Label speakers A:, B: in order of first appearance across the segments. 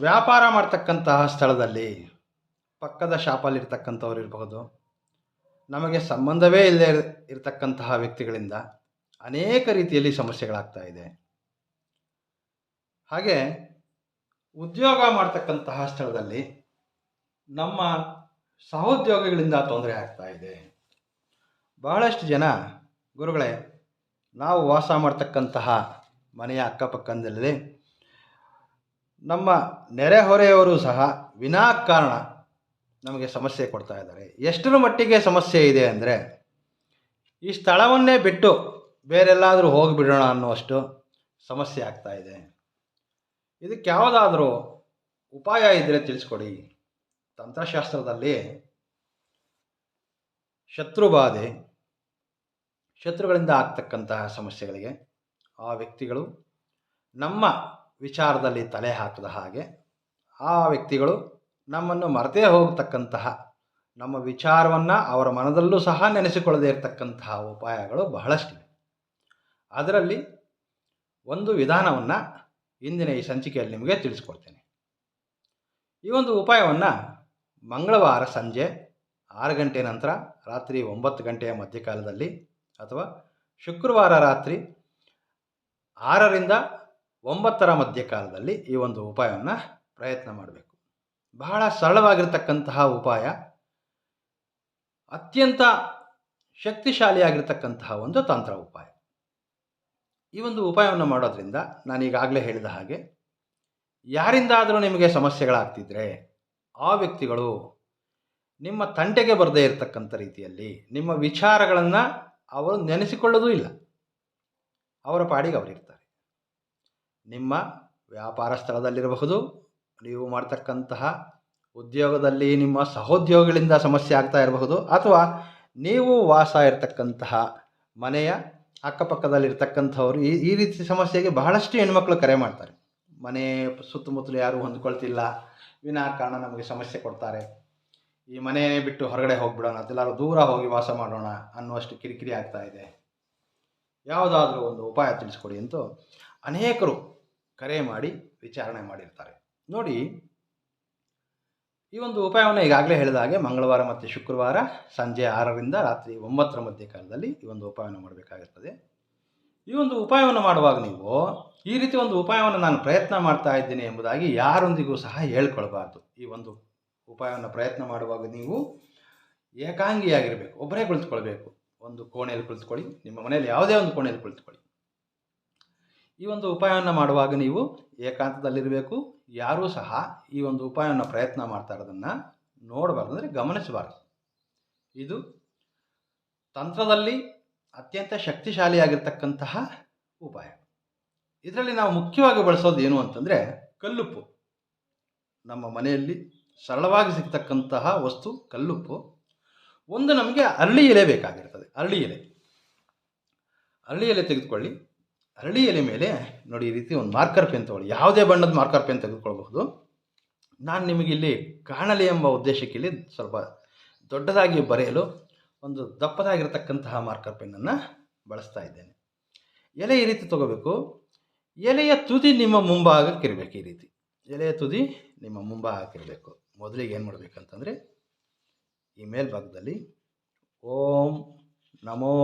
A: ವ್ಯಾಪಾರ ಮಾಡ್ತಕ್ಕಂತಹ ಸ್ಥಳದಲ್ಲಿ ಪಕ್ಕದ ಶಾಪಲ್ಲಿರ್ತಕ್ಕಂಥವ್ರು ಇರಬಹುದು. ನಮಗೆ ಸಂಬಂಧವೇ ಇಲ್ಲದೆ ಇರ್- ಇರತಕ್ಕಂತಹ ವ್ಯಕ್ತಿಗಳಿಂದ ಅನೇಕ ರೀತಿಯಲ್ಲಿ ಸಮಸ್ಯೆಗಳಾಗ್ತಾ ಇದೆ. ಹಾಗೆ ಉದ್ಯೋಗ ಮಾಡ್ತಕ್ಕಂತಹ ಸ್ಥಳದಲ್ಲಿ ನಮ್ಮ ಸಹೋದ್ಯೋಗಿಗಳಿಂದ ತೊಂದರೆ ಆಗ್ತಾ ಇದೆ. ಬಹಳಷ್ಟು ಜನ ಗುರುಗಳೇ, ನಾವು ವಾಸ ಮಾಡ್ತಕ್ಕಂತಹ ಮನೆಯ ಅಕ್ಕಪಕ್ಕದಲ್ಲಿ ನಮ್ಮ ನೆರೆಹೊರೆಯವರು ಸಹ ವಿನಾಕಾರಣ ನಮಗೆ ಸಮಸ್ಯೆ ಕೊಡ್ತಾ ಇದ್ದಾರೆ. ಎಷ್ಟರ ಮಟ್ಟಿಗೆ ಸಮಸ್ಯೆ ಇದೆ ಅಂದರೆ ಈ ಸ್ಥಳವನ್ನೇ ಬಿಟ್ಟು ಬೇರೆಲ್ಲಾದರೂ ಹೋಗಿಬಿಡೋಣ ಅನ್ನುವಷ್ಟು ಸಮಸ್ಯೆ ಆಗ್ತಾ ಇದೆ. ಇದಕ್ಕೆ ಯಾವುದಾದರೂ ಉಪಾಯ ಇದ್ದರೆ ತಿಳಿಸ್ಕೊಡಿ. ತಂತ್ರಶಾಸ್ತ್ರದಲ್ಲಿ ಶತ್ರುಬಾಧೆ ಶತ್ರುಗಳಿಂದ ಆಗ್ತಕ್ಕಂತಹ ಸಮಸ್ಯೆಗಳಿಗೆ ಆ ವ್ಯಕ್ತಿಗಳು ನಮ್ಮ ವಿಚಾರದಲ್ಲಿ ತಲೆ ಹಾಕದ ಹಾಗೆ ಆ ವ್ಯಕ್ತಿಗಳು ನಮ್ಮನ್ನು ಮರೆತೇ ಹೋಗತಕ್ಕಂತಹ, ನಮ್ಮ ವಿಚಾರವನ್ನು ಅವರ ಮನದಲ್ಲೂ ಸಹ ನೆನೆಸಿಕೊಳ್ಳದೇ ಇರತಕ್ಕಂತಹ ಉಪಾಯಗಳು ಬಹಳಷ್ಟಿವೆ. ಅದರಲ್ಲಿ ಒಂದು ವಿಧಾನವನ್ನು ಇಂದಿನ ಈ ಸಂಚಿಕೆಯಲ್ಲಿ ನಿಮಗೆ ತಿಳಿಸ್ಕೊಡ್ತೇನೆ. ಈ ಒಂದು ಉಪಾಯವನ್ನು ಮಂಗಳವಾರ ಸಂಜೆ ಆರು ಗಂಟೆ ನಂತರ ರಾತ್ರಿ ಒಂಬತ್ತು ಗಂಟೆಯ ಮಧ್ಯಕಾಲದಲ್ಲಿ ಅಥವಾ ಶುಕ್ರವಾರ ರಾತ್ರಿ ಆರರಿಂದ ಒಂಬತ್ತರ ಮಧ್ಯಕಾಲದಲ್ಲಿ ಈ ಒಂದು ಉಪಾಯವನ್ನು ಪ್ರಯತ್ನ ಮಾಡಬೇಕು. ಬಹಳ ಸರಳವಾಗಿರ್ತಕ್ಕಂತಹ ಉಪಾಯ. ಅತ್ಯಂತ ಶಕ್ತಿಶಾಲಿಯಾಗಿರ್ತಕ್ಕಂತಹ ಒಂದು ತಂತ್ರ ಉಪಾಯ. ಈ ಒಂದು ಉಪಾಯವನ್ನು ಮಾಡೋದ್ರಿಂದ ನಾನೀಗಾಗಲೇ ಹೇಳಿದ ಹಾಗೆ, ಯಾರಿಂದಾದರೂ ನಿಮಗೆ ಸಮಸ್ಯೆಗಳಾಗ್ತಿದ್ರೆ ಆ ವ್ಯಕ್ತಿಗಳು ನಿಮ್ಮ ತಂಟೆಗೆ ಬರದೇ ಇರತಕ್ಕಂಥ ರೀತಿಯಲ್ಲಿ ನಿಮ್ಮ ವಿಚಾರಗಳನ್ನು ಅವರು ನೆನೆಸಿಕೊಳ್ಳೋದೂ ಇಲ್ಲ. ಅವರ ಪಾಡಿಗೆ ಅವರಿರ್ತಾರೆ. ನಿಮ್ಮ ವ್ಯಾಪಾರ ಸ್ಥಳದಲ್ಲಿರಬಹುದು. ನೀವು ಮಾಡ್ತಕ್ಕಂತಹ ಉದ್ಯೋಗದಲ್ಲಿ ನಿಮ್ಮ ಸಹೋದ್ಯೋಗಿಗಳಿಂದ ಸಮಸ್ಯೆ ಆಗ್ತಾ ಇರಬಹುದು. ಅಥವಾ ನೀವು ವಾಸ ಇರತಕ್ಕಂತಹ ಮನೆಯ ಅಕ್ಕಪಕ್ಕದಲ್ಲಿರ್ತಕ್ಕಂಥವ್ರು ಈ ಈ ರೀತಿ ಸಮಸ್ಯೆಗೆ ಬಹಳಷ್ಟು ಹೆಣ್ಮಕ್ಳು ಕರೆ ಮಾಡ್ತಾರೆ. ಮನೆ ಸುತ್ತಮುತ್ತಲು ಯಾರೂ ಹೊಂದ್ಕೊಳ್ತಿಲ್ಲ. ವಿನಾಕಾರಣ ನಮಗೆ ಸಮಸ್ಯೆ ಕೊಡ್ತಾರೆ. ಈ ಮನೆ ಬಿಟ್ಟು ಹೊರಗಡೆ ಹೋಗ್ಬಿಡೋಣ ಅದೆಲ್ಲರೂ ದೂರ ಹೋಗಿ ವಾಸ ಮಾಡೋಣ ಅನ್ನುವಷ್ಟು ಕಿರಿಕಿರಿ ಆಗ್ತಾ ಇದೆ. ಯಾವುದಾದ್ರೂ ಒಂದು ಉಪಾಯ ತಿಳಿಸ್ಕೊಡಿ ಅಂತೂ ಅನೇಕರು ಕರೆ ಮಾಡಿ, ವಿಚಾರಣೆ ಮಾಡಿರ್ತಾರೆ. ನೋಡಿ, ಈ ಒಂದು ಉಪಾಯವನ್ನು ಈಗಾಗಲೇ ಹೇಳಿದ ಹಾಗೆ ಮಂಗಳವಾರ ಮತ್ತು ಶುಕ್ರವಾರ ಸಂಜೆ ಆರರಿಂದ ರಾತ್ರಿ ಒಂಬತ್ತರ ಮಧ್ಯ ಕಾಲದಲ್ಲಿ ಈ ಒಂದು ಉಪಾಯವನ್ನು ಮಾಡಬೇಕಾಗಿರ್ತದೆ ಈ ಒಂದು ಉಪಾಯವನ್ನು ಮಾಡುವಾಗ ನೀವು ಈ ರೀತಿ ಒಂದು ಉಪಾಯವನ್ನು ನಾನು ಪ್ರಯತ್ನ ಮಾಡ್ತಾ ಇದ್ದೀನಿ ಎಂಬುದಾಗಿ ಯಾರೊಂದಿಗೂ ಸಹ ಹೇಳ್ಕೊಳ್ಬಾರ್ದು. ಈ ಒಂದು ಉಪಾಯವನ್ನು ಪ್ರಯತ್ನ ಮಾಡುವಾಗ ನೀವು ಏಕಾಂಗಿಯಾಗಿರಬೇಕು, ಒಬ್ಬರೇ ಕುಳಿತುಕೊಳ್ಬೇಕು. ಒಂದು ಕೋಣೆಯಲ್ಲಿ ಕುಳಿತುಕೊಳ್ಳಿ, ನಿಮ್ಮ ಮನೆಯಲ್ಲಿ ಯಾವುದೇ ಒಂದು ಕೋಣೆಯಲ್ಲಿ ಕುಳಿತುಕೊಳ್ಳಿ. ಈ ಒಂದು ಉಪಾಯವನ್ನು ಮಾಡುವಾಗ ನೀವು ಏಕಾಂತದಲ್ಲಿರಬೇಕು. ಯಾರೂ ಸಹ ಈ ಒಂದು ಉಪಾಯವನ್ನು ಪ್ರಯತ್ನ ಮಾಡ್ತಾ ಇರೋದನ್ನು ನೋಡಬಾರ್ದು ಅಂದರೆ ಗಮನಿಸಬಾರ್ದು. ಇದು ತಂತ್ರದಲ್ಲಿ ಅತ್ಯಂತ ಶಕ್ತಿಶಾಲಿಯಾಗಿರ್ತಕ್ಕಂತಹ ಉಪಾಯ. ಇದರಲ್ಲಿ ನಾವು ಮುಖ್ಯವಾಗಿ ಬಳಸೋದು ಏನು ಅಂತಂದರೆ ಕಲ್ಲುಪ್ಪು. ನಮ್ಮ ಮನೆಯಲ್ಲಿ ಸರಳವಾಗಿ ಸಿಗ್ತಕ್ಕಂತಹ ವಸ್ತು ಕಲ್ಲುಪ್ಪು. ಒಂದು ನಮಗೆ ಅರಳಿ ಎಲೆ ಬೇಕಾಗಿರ್ತದೆ. ಅರಳಿ ಎಲೆ. ಅರಳಿ ಎಲೆ ತೆಗೆದುಕೊಳ್ಳಿ. ಅರಳಿ ಎಲೆ ಮೇಲೆ ನೋಡಿ ಈ ರೀತಿ ಒಂದು ಮಾರ್ಕರ್ ಪೆನ್ ತಗೊಳ್ಳಿ. ಯಾವುದೇ ಬಣ್ಣದ ಮಾರ್ಕರ್ ಪೆನ್ ತೆಗೆದುಕೊಳ್ಬಹುದು. ನಾನು ನಿಮಗೆ ಇಲ್ಲಿ ಕಾಣಲಿ ಎಂಬ ಉದ್ದೇಶಕ್ಕೆ ಇಲ್ಲಿ ಸ್ವಲ್ಪ ದೊಡ್ಡದಾಗಿ ಬರೆಯಲು ಒಂದು ದಪ್ಪದಾಗಿರತಕ್ಕಂತಹ ಮಾರ್ಕರ್ ಪೆನ್ನನ್ನು ಬಳಸ್ತಾ ಇದ್ದೇನೆ. ಎಲೆ ಈ ರೀತಿ ತಗೋಬೇಕು. ಎಲೆಯ ತುದಿ ನಿಮ್ಮ ಮುಂಭಾಗಕ್ಕಿರಬೇಕು ಈ ರೀತಿ. ಎಲೆಯ ತುದಿ ನಿಮ್ಮ ಮುಂಭಾಗಕ್ಕಿರಬೇಕು ಮೊದಲಿಗೆ ಏನು ಮಾಡಬೇಕಂತಂದರೆ ಈ ಮೇಲ್ಭಾಗದಲ್ಲಿ ಓಂ ನಮೋ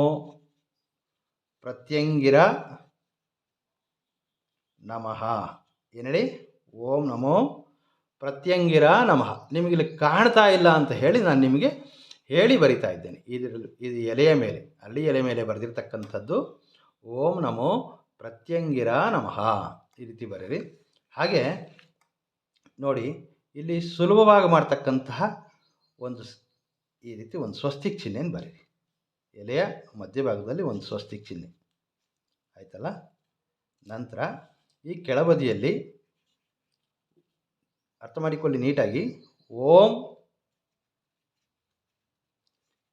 A: ಪ್ರತ್ಯಂಗಿರ ನಮಃ. ಏನು ಹೇಳಿ ಓಂ ನಮೋ ಪ್ರತ್ಯಂಗಿರ ನಮಃ. ನಿಮಗಿಲ್ಲಿ ಕಾಣ್ತಾ ಇಲ್ಲ ಅಂತ ಹೇಳಿ ನಾನು ನಿಮಗೆ ಹೇಳಿ ಬರಿತಾ ಇದ್ದೇನೆ. ಇದರಲ್ಲಿ, ಇದು ಎಲೆಯ ಮೇಲೆ ಅಲ್ಲಿ ಎಲೆ ಮೇಲೆ ಬರೆದಿರ್ತಕ್ಕಂಥದ್ದು ಓಂ ನಮೋ ಪ್ರತ್ಯಂಗಿರ ನಮಃ. ಈ ರೀತಿ ಬರೀರಿ ಹಾಗೆ ನೋಡಿ, ಇಲ್ಲಿ ಸುಲಭವಾಗಿ ಮಾಡ್ತಕ್ಕಂತಹ ಒಂದು ಈ ರೀತಿ ಒಂದು ಸ್ವಸ್ತಿಕ್ ಚಿಹ್ನೆಯನ್ನು ಬರೀರಿ ಎಲೆಯ ಮಧ್ಯಭಾಗದಲ್ಲಿ ಒಂದು ಸ್ವಸ್ತಿಕ್ ಚಿಹ್ನೆ. ಆಯಿತಲ್ಲ? ನಂತರ ಈ ಕೆಳಬದಿಯಲ್ಲಿ ಅರ್ಥ ಮಾಡಿಕೊಳ್ಳಿ ನೀಟಾಗಿ. ಓಂ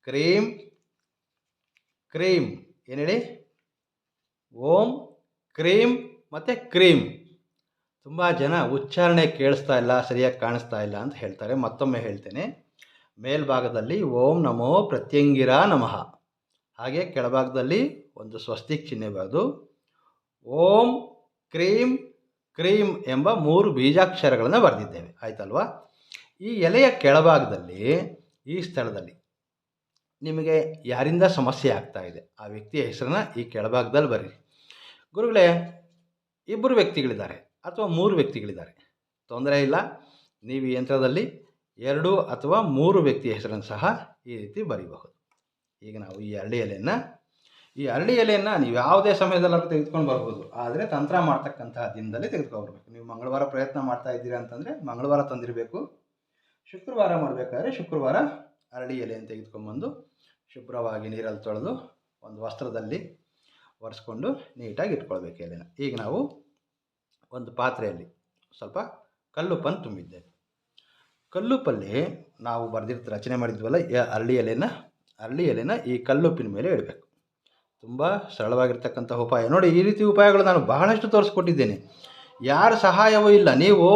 A: ಕ್ರೀಂ ಕ್ರೀಮ್ ಏನು ಹೇಳಿ ಓಂ ಕ್ರೀಮ್ ಮತ್ತು ಕ್ರೀಮ್ ತುಂಬ ಜನ ಉಚ್ಚಾರಣೆ ಕೇಳಿಸ್ತಾ ಇಲ್ಲ, ಸರಿಯಾಗಿ ಕಾಣಿಸ್ತಾ ಇಲ್ಲ ಅಂತ ಹೇಳ್ತಾರೆ. ಮತ್ತೊಮ್ಮೆ ಹೇಳ್ತೇನೆ. ಮೇಲ್ಭಾಗದಲ್ಲಿ ಓಂ ನಮೋ ಪ್ರತ್ಯಂಗಿರ ನಮಃ. ಹಾಗೆ ಕೆಳಭಾಗದಲ್ಲಿ ಒಂದು ಸ್ವಸ್ತಿಕ್ ಚಿಹ್ನೆ ಬರೆದು ಓಂ ಕ್ರೀಮ್ ಕ್ರೀಮ್ ಎಂಬ ಮೂರು ಬೀಜಾಕ್ಷರಗಳನ್ನು ಬರೆದಿದ್ದೇವೆ. ಆಯ್ತಲ್ವಾ? ಈ ಎಲೆಯ ಕೆಳಭಾಗದಲ್ಲಿ, ಈ ಸ್ಥಳದಲ್ಲಿ ನಿಮಗೆ ಯಾರಿಂದ ಸಮಸ್ಯೆ ಆಗ್ತಾ ಇದೆ? ಆ ವ್ಯಕ್ತಿಯ ಹೆಸರನ್ನ ಈ ಕೆಳಭಾಗದಲ್ಲಿ ಬರೀರಿ. ಗುರುಗಳೇ, ಇಬ್ಬರು ವ್ಯಕ್ತಿಗಳಿದ್ದಾರೆ ಅಥವಾ ಮೂರು ವ್ಯಕ್ತಿಗಳಿದ್ದಾರೆ. ತೊಂದರೆ ಇಲ್ಲ. ನೀವು ಯಂತ್ರದಲ್ಲಿ ಎರಡು ಅಥವಾ ಮೂರು ವ್ಯಕ್ತಿಯ ಹೆಸರನ್ನು ಸಹ ಈ ರೀತಿ ಬರೀಬಹುದು. ಈಗ ನಾವು ಈ ಎರಡು ಎಲೆಯನ್ನು ಈ ಅರಳಿ ಎಲೆಯನ್ನು ನೀವು ಯಾವುದೇ ಸಮಯದಲ್ಲಾದ್ರೂ ತೆಗೆದುಕೊಂಡು ಬರ್ಬೋದು. ಆದರೆ ತಂತ್ರ ಮಾಡ್ತಕ್ಕಂತಹ ದಿನದಲ್ಲಿ ತೆಗೆದುಕೊಂಡ್ಬರ್ಬೇಕು ನೀವು ಮಂಗಳವಾರ ಪ್ರಯತ್ನ ಮಾಡ್ತಾ ಇದ್ದೀರಾ ಅಂತಂದರೆ ಮಂಗಳವಾರ ತಂದಿರಬೇಕು. ಶುಕ್ರವಾರ ಮಾಡಬೇಕಾದ್ರೆ ಶುಕ್ರವಾರ ಅರಳಿ ಎಲೆಯನ್ನು ತೆಗೆದುಕೊಂಬಂದು ಶುಭ್ರವಾಗಿ ನೀರಲ್ಲಿ ತೊಳೆದು ಒಂದು ವಸ್ತ್ರದಲ್ಲಿ ಒರೆಸ್ಕೊಂಡು ನೀಟಾಗಿ ಇಟ್ಕೊಳ್ಬೇಕು ಎಲೆನ. ಈಗ ನಾವು ಒಂದು ಪಾತ್ರೆಯಲ್ಲಿ ಸ್ವಲ್ಪ ಕಲ್ಲುಪ್ಪನ್ನು ತುಂಬಿದ್ದೆ ಕಲ್ಲುಪ್ಪಲ್ಲಿ ನಾವು ಬರೆದಿರ್ತ ರಚನೆ ಮಾಡಿದ್ವಲ್ಲ ಅರಳಿ ಎಲೆನ ಅರಳಿ ಎಲೆನ ಈ ಕಲ್ಲುಪ್ಪಿನ ಮೇಲೆ ಇಡಬೇಕು. ತುಂಬ ಸರಳವಾಗಿರ್ತಕ್ಕಂಥ ಉಪಾಯ. ನೋಡಿ, ಈ ರೀತಿ ಉಪಾಯಗಳು ನಾನು ಬಹಳಷ್ಟು ತೋರಿಸ್ಕೊಟ್ಟಿದ್ದೇನೆ. ಯಾರ ಸಹಾಯವೂ ಇಲ್ಲ. ನೀವು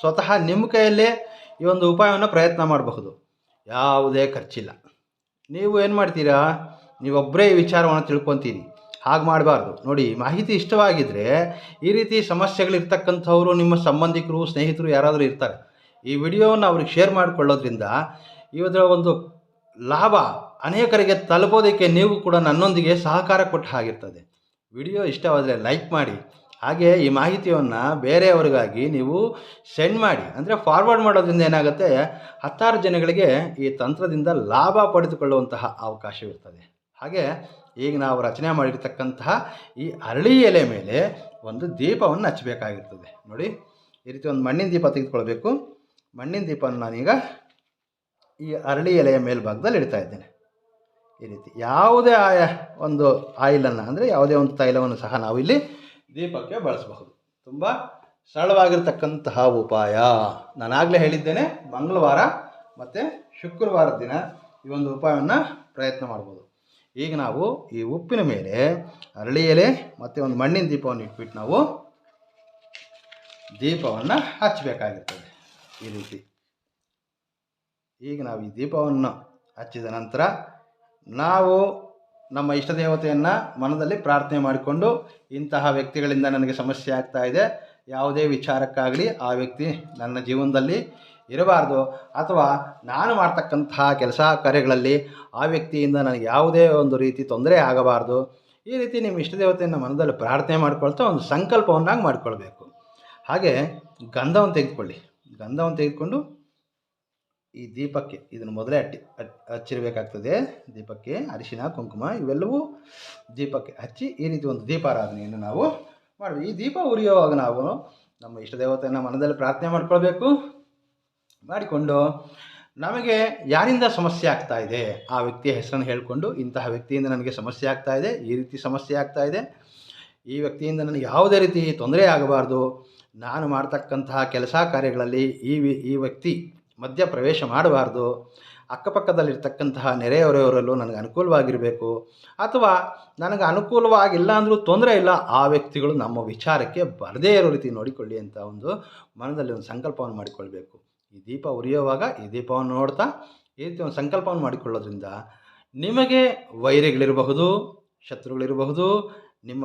A: ಸ್ವತಃ ನಿಮ್ಮ ಕೈಯಲ್ಲೇ ಈ ಒಂದು ಉಪಾಯವನ್ನು ಪ್ರಯತ್ನ ಮಾಡಬಹುದು. ಯಾವುದೇ ಖರ್ಚಿಲ್ಲ. ನೀವು ಏನು ಮಾಡ್ತೀರಾ? ನೀವೊಬ್ಬರೇ ಈ ವಿಚಾರವನ್ನು ತಿಳ್ಕೊತೀರಿ. ಹಾಗೆ ಮಾಡಬಾರ್ದು. ನೋಡಿ, ಮಾಹಿತಿ ಇಷ್ಟವಾಗಿದ್ದರೆ ಈ ರೀತಿ ಸಮಸ್ಯೆಗಳಿರ್ತಕ್ಕಂಥವ್ರು, ನಿಮ್ಮ ಸಂಬಂಧಿಕರು, ಸ್ನೇಹಿತರು ಯಾರಾದರೂ ಇರ್ತಾರೆ. ಈ ವಿಡಿಯೋವನ್ನು ಅವ್ರಿಗೆ ಶೇರ್ ಮಾಡಿಕೊಳ್ಳೋದ್ರಿಂದ ಇವರ ಒಂದು ಲಾಭ ಅನೇಕರಿಗೆ ತಲುಪೋದಕ್ಕೆ ನೀವು ಕೂಡ ನನ್ನೊಂದಿಗೆ ಸಹಕಾರ ಕೊಟ್ಟ ಹಾಗಿರ್ತದೆ. ವಿಡಿಯೋ ಇಷ್ಟವಾದರೆ ಲೈಕ್ ಮಾಡಿ, ಹಾಗೆ ಈ ಮಾಹಿತಿಯನ್ನು ಬೇರೆಯವರಿಗಾಗಿ ನೀವು ಸೆಂಡ್ ಮಾಡಿ. ಅಂದರೆ ಫಾರ್ವರ್ಡ್ ಮಾಡೋದ್ರಿಂದ ಏನಾಗುತ್ತೆ? ಹತ್ತಾರು ಜನಗಳಿಗೆ ಈ ತಂತ್ರದಿಂದ ಲಾಭ ಪಡೆದುಕೊಳ್ಳುವಂತಹ ಅವಕಾಶವಿರ್ತದೆ. ಹಾಗೆ ಈಗ ನಾವು ರಚನೆ ಮಾಡಿರ್ತಕ್ಕಂತಹ ಈ ಅರಳಿ ಎಲೆ ಮೇಲೆ ಒಂದು ದೀಪವನ್ನು ಹಚ್ಚಬೇಕಾಗಿರ್ತದೆ. ನೋಡಿ, ಈ ರೀತಿ ಒಂದು ಮಣ್ಣಿನ ದೀಪ ತೆಗೆದುಕೊಳ್ಬೇಕು. ಮಣ್ಣಿನ ದೀಪವನ್ನು ನಾನೀಗ ಈ ಅರಳಿ ಎಲೆಯ ಮೇಲ್ಭಾಗದಲ್ಲಿ ಇಡ್ತಾ ಇದ್ದೇನೆ. ಈ ರೀತಿ ಯಾವುದೇ ಆಯ, ಒಂದು ಆಯಿಲನ್ನು, ಅಂದರೆ ಯಾವುದೇ ಒಂದು ತೈಲವನ್ನು ಸಹ ನಾವು ಇಲ್ಲಿ ದೀಪಕ್ಕೆ ಬಳಸಬಹುದು. ತುಂಬ ಸರಳವಾಗಿರ್ತಕ್ಕಂತಹ ಉಪಾಯ. ನಾನಾಗಲೇ ಹೇಳಿದ್ದೇನೆ, ಮಂಗಳವಾರ ಮತ್ತು ಶುಕ್ರವಾರ ದಿನ ಈ ಒಂದು ಉಪಾಯವನ್ನು ಪ್ರಯತ್ನ ಮಾಡ್ಬೋದು. ಈಗ ನಾವು ಈ ಉಪ್ಪಿನ ಮೇಲೆ ಅರಳಿ ಎಲೆ ಮತ್ತು ಒಂದು ಮಣ್ಣಿನ ದೀಪವನ್ನು ಇಟ್ಬಿಟ್ಟು ನಾವು ದೀಪವನ್ನು ಹಚ್ಚಬೇಕಾಗಿರ್ತದೆ. ಈ ರೀತಿ. ಈಗ ನಾವು ಈ ದೀಪವನ್ನು ಹಚ್ಚಿದ ನಂತರ ನಾವು ನಮ್ಮ ಇಷ್ಟ ದೇವತೆಯನ್ನು ಮನದಲ್ಲಿ ಪ್ರಾರ್ಥನೆ ಮಾಡಿಕೊಂಡು ಇಂತಹ ವ್ಯಕ್ತಿಗಳಿಂದ ನನಗೆ ಸಮಸ್ಯೆ ಆಗ್ತಾ ಇದೆ. ಯಾವುದೇ ವಿಚಾರಕ್ಕಾಗಲಿ ಆ ವ್ಯಕ್ತಿ ನನ್ನ ಜೀವನದಲ್ಲಿ ಇರಬಾರ್ದು. ಅಥವಾ ನಾನು ಮಾಡ್ತಕ್ಕಂತಹ ಕೆಲಸ ಕಾರ್ಯಗಳಲ್ಲಿ ಆ ವ್ಯಕ್ತಿಯಿಂದ ನನಗೆ ಯಾವುದೇ ಒಂದು ರೀತಿ ತೊಂದರೆ ಆಗಬಾರ್ದು. ಈ ರೀತಿ ನಿಮ್ಮ ಇಷ್ಟ ದೇವತೆಯನ್ನು ಮನದಲ್ಲಿ ಪ್ರಾರ್ಥನೆ ಮಾಡ್ಕೊಳ್ತಾ ಒಂದು ಸಂಕಲ್ಪವನ್ನಾಗಿ ಮಾಡಿಕೊಳ್ಬೇಕು. ಹಾಗೆ ಗಂಧವನ್ನು ತೆಗೆದುಕೊಳ್ಳಿ. ಗಂಧವನ್ನು ತೆಗೆದುಕೊಂಡು ಈ ದೀಪಕ್ಕೆ ಇದನ್ನು ಮೊದಲೇ ಹಟ್ಟಿ ಹಚ್- ಹಚ್ಚಿರಬೇಕಾಗ್ತದೆ. ದೀಪಕ್ಕೆ ಅರಿಶಿನ, ಕುಂಕುಮ ಇವೆಲ್ಲವೂ ದೀಪಕ್ಕೆ ಹಚ್ಚಿ ಈ ರೀತಿ ಒಂದು ದೀಪಾರಾಧನೆಯನ್ನು ನಾವು ಮಾಡಬೇಕು. ಈ ದೀಪ ಉರಿಯುವಾಗ ನಾವು ನಮ್ಮ ಇಷ್ಟ ದೇವತೆಯನ್ನು ಮನದಲ್ಲಿ ಪ್ರಾರ್ಥನೆ ಮಾಡಿಕೊಳ್ಬೇಕು. ಮಾಡಿಕೊಂಡು ನಮಗೆ ಯಾರಿಂದ ಸಮಸ್ಯೆ ಆಗ್ತಾ ಇದೆ? ಆ ವ್ಯಕ್ತಿಯ ಹೆಸರನ್ನು ಹೇಳಿಕೊಂಡು ಇಂತಹ ವ್ಯಕ್ತಿಯಿಂದ ನನಗೆ ಸಮಸ್ಯೆ ಆಗ್ತಾ ಇದೆ, ಈ ರೀತಿ ಸಮಸ್ಯೆ ಆಗ್ತಾ ಇದೆ, ಈ ವ್ಯಕ್ತಿಯಿಂದ ನನಗೆ ಯಾವುದೇ ರೀತಿ ತೊಂದರೆ ಆಗಬಾರ್ದು, ನಾನು ಮಾಡ್ತಕ್ಕಂತಹ ಕೆಲಸ ಕಾರ್ಯಗಳಲ್ಲಿ ಈ ಈ ವ್ಯಕ್ತಿ ಮಧ್ಯ ಪ್ರವೇಶ ಮಾಡಬಾರ್ದು, ಅಕ್ಕಪಕ್ಕದಲ್ಲಿರ್ತಕ್ಕಂತಹ ನೆರೆಯವರೆಯವರಲ್ಲೂ ನನಗೆ ಅನುಕೂಲವಾಗಿರಬೇಕು. ಅಥವಾ ನನಗೆ ಅನುಕೂಲವಾಗಿಲ್ಲ ಅಂದರೂ ತೊಂದರೆ ಇಲ್ಲ, ಆ ವ್ಯಕ್ತಿಗಳು ನಮ್ಮ ವಿಚಾರಕ್ಕೆ ಬರದೇ ಇರೋ ರೀತಿ ನೋಡಿಕೊಳ್ಳಿ ಅಂತ ಒಂದು ಮನದಲ್ಲಿ ಒಂದು ಸಂಕಲ್ಪವನ್ನು ಮಾಡಿಕೊಳ್ಬೇಕು. ಈ ದೀಪ ಉರಿಯುವಾಗ ಈ ದೀಪವನ್ನು ನೋಡ್ತಾ, ಈ ರೀತಿ ಒಂದು ಸಂಕಲ್ಪವನ್ನು ಮಾಡಿಕೊಳ್ಳೋದ್ರಿಂದ ನಿಮಗೆ ವೈರಿಗಳಿರಬಹುದು, ಶತ್ರುಗಳಿರಬಹುದು, ನಿಮ್ಮ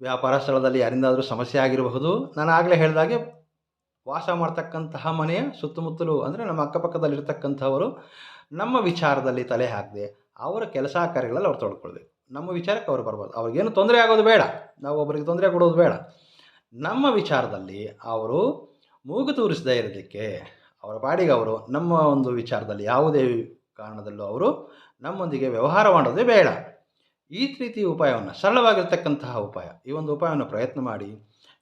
A: ವ್ಯಾಪಾರ ಸ್ಥಳದಲ್ಲಿ ಯಾರಿಂದಾದರೂ ಸಮಸ್ಯೆ ಆಗಿರಬಹುದು. ನಾನು ಆಗಲೇ ಹೇಳಿದಾಗೆ ವಾಸ ಮಾಡ್ತಕ್ಕಂತಹ ಮನೆಯ ಸುತ್ತಮುತ್ತಲು ಅಂದರೆ ನಮ್ಮ ಅಕ್ಕಪಕ್ಕದಲ್ಲಿರ್ತಕ್ಕಂಥವರು ನಮ್ಮ ವಿಚಾರದಲ್ಲಿ ತಲೆ ಹಾಕದೆ ಅವರ ಕೆಲಸ ಕಾರ್ಯಗಳಲ್ಲಿ ಅವ್ರು ತೊಡ್ಕೊಳ್ಬೇಕು ನಮ್ಮ ವಿಚಾರಕ್ಕೆ ಅವ್ರು ಬರ್ಬೋದು. ಅವ್ರಿಗೇನು ತೊಂದರೆ ಆಗೋದು ಬೇಡ. ನಾವು ಒಬ್ಬರಿಗೆ ತೊಂದರೆ ಕೊಡೋದು ಬೇಡ. ನಮ್ಮ ವಿಚಾರದಲ್ಲಿ ಅವರು ಮೂಗು ತೂರಿಸದೇ ಇರೋದಕ್ಕೆ ಅವರ ಬಾಡಿಗೆ ಅವರು ನಮ್ಮ ಒಂದು ವಿಚಾರದಲ್ಲಿ ಯಾವುದೇ ಕಾರಣದಲ್ಲೂ ಅವರು ನಮ್ಮೊಂದಿಗೆ ವ್ಯವಹಾರ ಮಾಡೋದೇ ಬೇಡ. ಈ ರೀತಿ ಉಪಾಯವನ್ನು ಸರಳವಾಗಿರ್ತಕ್ಕಂತಹ ಉಪಾಯ. ಈ ಒಂದು ಉಪಾಯವನ್ನು ಪ್ರಯತ್ನ ಮಾಡಿ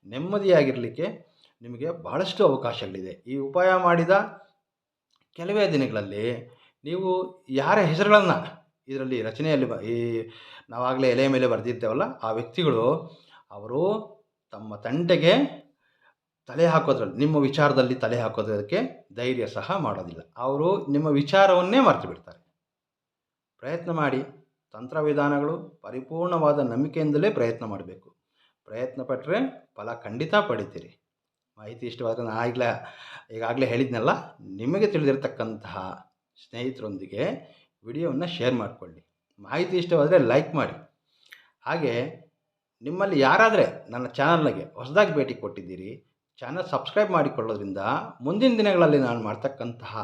A: ನೆಮ್ಮದಿಯಾಗಿರಲಿಕ್ಕೆ ನಿಮಗೆ ಬಹಳಷ್ಟು ಅವಕಾಶಗಳಿದೆ. ಈ ಉಪಾಯ ಮಾಡಿದ ಕೆಲವೇ ದಿನಗಳಲ್ಲಿ ನೀವು ಯಾರ ಹೆಸರುಗಳನ್ನು ಇದರಲ್ಲಿ ರಚನೆಯಲ್ಲಿ ಬ ಈ ನಾವಾಗಲೇ ಎಲೆ ಮೇಲೆ ಬರೆದಿರ್ತೇವಲ್ಲ, ಆ ವ್ಯಕ್ತಿಗಳು ಅವರು ತಮ್ಮ ತಂಟೆಗೆ ತಲೆ ಹಾಕೋದ್ರಲ್ಲಿ, ನಿಮ್ಮ ವಿಚಾರದಲ್ಲಿ ತಲೆ ಹಾಕೋದಕ್ಕೆ ಧೈರ್ಯ ಸಹ ಮಾಡೋದಿಲ್ಲ. ಅವರು ನಿಮ್ಮ ವಿಚಾರವನ್ನೇ ಮರೆತು ಬಿಡ್ತಾರೆ. ಪ್ರಯತ್ನ ಮಾಡಿ. ತಂತ್ರ ವಿಧಾನಗಳು ಪರಿಪೂರ್ಣವಾದ ನಂಬಿಕೆಯಿಂದಲೇ ಪ್ರಯತ್ನ ಮಾಡಬೇಕು. ಪ್ರಯತ್ನ ಪಟ್ಟರೆ ಫಲ ಖಂಡಿತ ಪಡಿತೀರಿ. ಮಾಹಿತಿ ಇಷ್ಟವಾದರೆ ನಾನು ಆಗಲೇ ಈಗಾಗಲೇ ಹೇಳಿದ್ನಲ್ಲ, ನಿಮಗೆ ತಿಳಿದಿರ್ತಕ್ಕಂತಹ ಸ್ನೇಹಿತರೊಂದಿಗೆ ವಿಡಿಯೋವನ್ನು ಶೇರ್ ಮಾಡಿಕೊಳ್ಳಿ. ಮಾಹಿತಿ ಇಷ್ಟವಾದರೆ ಲೈಕ್ ಮಾಡಿ. ಹಾಗೆ ನಿಮ್ಮಲ್ಲಿ ಯಾರಾದರೆ ನನ್ನ ಚಾನಲ್ಗೆ ಹೊಸದಾಗಿ ಭೇಟಿ ಕೊಟ್ಟಿದ್ದೀರಿ, ಚಾನಲ್ ಸಬ್ಸ್ಕ್ರೈಬ್ ಮಾಡಿಕೊಳ್ಳೋದ್ರಿಂದ ಮುಂದಿನ ದಿನಗಳಲ್ಲಿ ನಾನು ಮಾಡ್ತಕ್ಕಂತಹ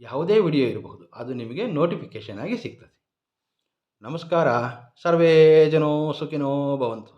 A: ಯಾವುದೇ ವಿಡಿಯೋ ಇರಬಹುದು, ಅದು ನಿಮಗೆ ನೋಟಿಫಿಕೇಷನ್ ಆಗಿ ಸಿಗ್ತದೆ. ನಮಸ್ಕಾರ, ಸರ್ವೇ ಜನೋ ಸುಖಿನೋ ಭವಂತು.